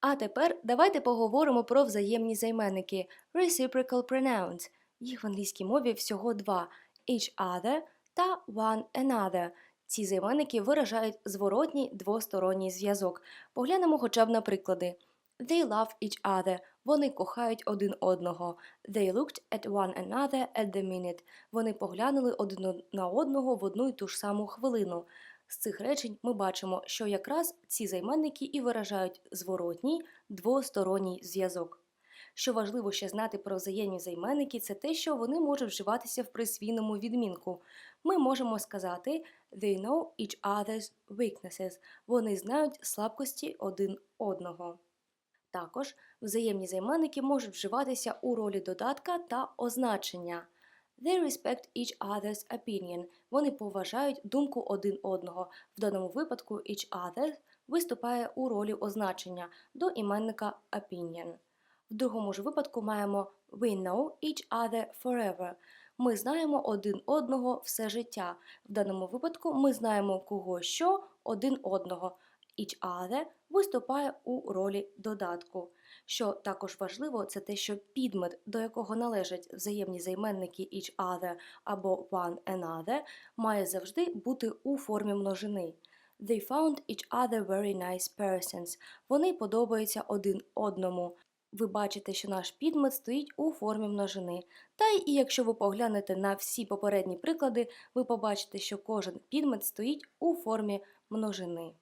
А тепер давайте поговоримо про взаємні займенники reciprocal pronouns. Їх в англійській мові всього два each other та one another. Ці займенники виражають зворотній двосторонній зв'язок. Поглянемо хоча б на приклади. They love each other. Вони кохають один одного. They looked at one another at the minute. Вони поглянули один на одного в одну й ту ж саму хвилину. З цих речень ми бачимо, що якраз ці займенники і виражають зворотній двосторонній зв'язок. Що важливо ще знати про взаємні займенники, це те, що вони можуть вживатися в присвійному відмінку. Ми можемо сказати they know each other's weaknesses. Вони знають слабкості один одного. Також взаємні займенники можуть вживатися у ролі додатка та означення. They respect each other's opinion. Вони поважають думку один одного. В даному випадку each other виступає у ролі означення до іменника opinion. В другому ж випадку маємо we know each other forever. Ми знаємо один одного все життя. В даному випадку ми знаємо кого що один одного. Each other виступає у ролі додатку. Що також важливо, це те, що підмет, до якого належать взаємні займенники each other або one another, має завжди бути у формі множини. They found each other very nice persons. Вони подобаються один одному. Ви бачите, що наш підмет стоїть у формі множини. Та і якщо ви поглянете на всі попередні приклади, ви побачите, що кожен підмет стоїть у формі множини.